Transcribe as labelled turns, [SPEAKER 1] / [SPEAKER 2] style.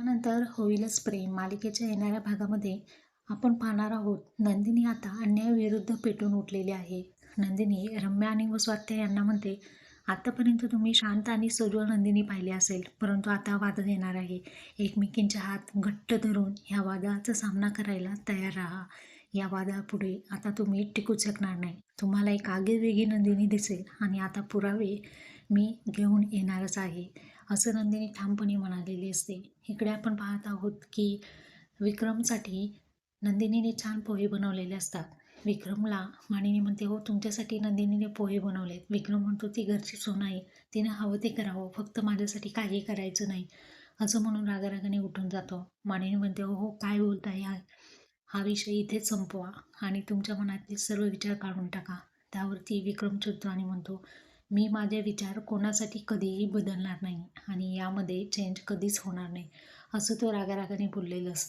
[SPEAKER 1] त्यानंतर होईलच प्रेम. मालिकेच्या येणाऱ्या भागामध्ये आपण पाहणार आहोत नंदिनी आता अन्यायाविरुद्ध पेटून उठलेली आहे. नंदिनी रम्या आणि व यांना म्हणते आतापर्यंत तुम्ही शांत आणि सजळ नंदिनी पाहिली असेल परंतु आता वाद येणार आहे. एकमेकींच्या हात घट्ट धरून ह्या वादाचा सामना करायला तयार राहा. या वादापुढे आता तुम्ही टिकू शकणार नाही. तुम्हाला एक आगेवेगळी नंदिनी दिसेल आणि आता पुरावे मी घेऊन येणारच आहे असं नंदिनी ठामपणे म्हणालेली असते. इकडे आपण पाहत आहोत की विक्रमसाठी नंदिनीने छान पोहे बनवलेले असतात. विक्रमला मानिनी म्हणते हो तुमच्यासाठी नंदिनीने पोहे बनवलेत. विक्रम म्हणतो ती घरची सोन आहे. तिनं हवं ते करावं. फक्त माझ्यासाठी काही करायचं नाही. असं म्हणून रागारागाने उठून जातो. मानिनी म्हणते हो हो काय बोलताय हा विषय इथेच संपवा आणि तुमच्या मनातले सर्व विचार काढून टाका. त्यावरती विक्रम चिडतो म्हणतो मी माझे विचार कोणासाठी कधीही बदलणार नाही आणि यामध्ये चेंज कधीच होणार नाही. असं तो रागारागाने बोललेलं असतं.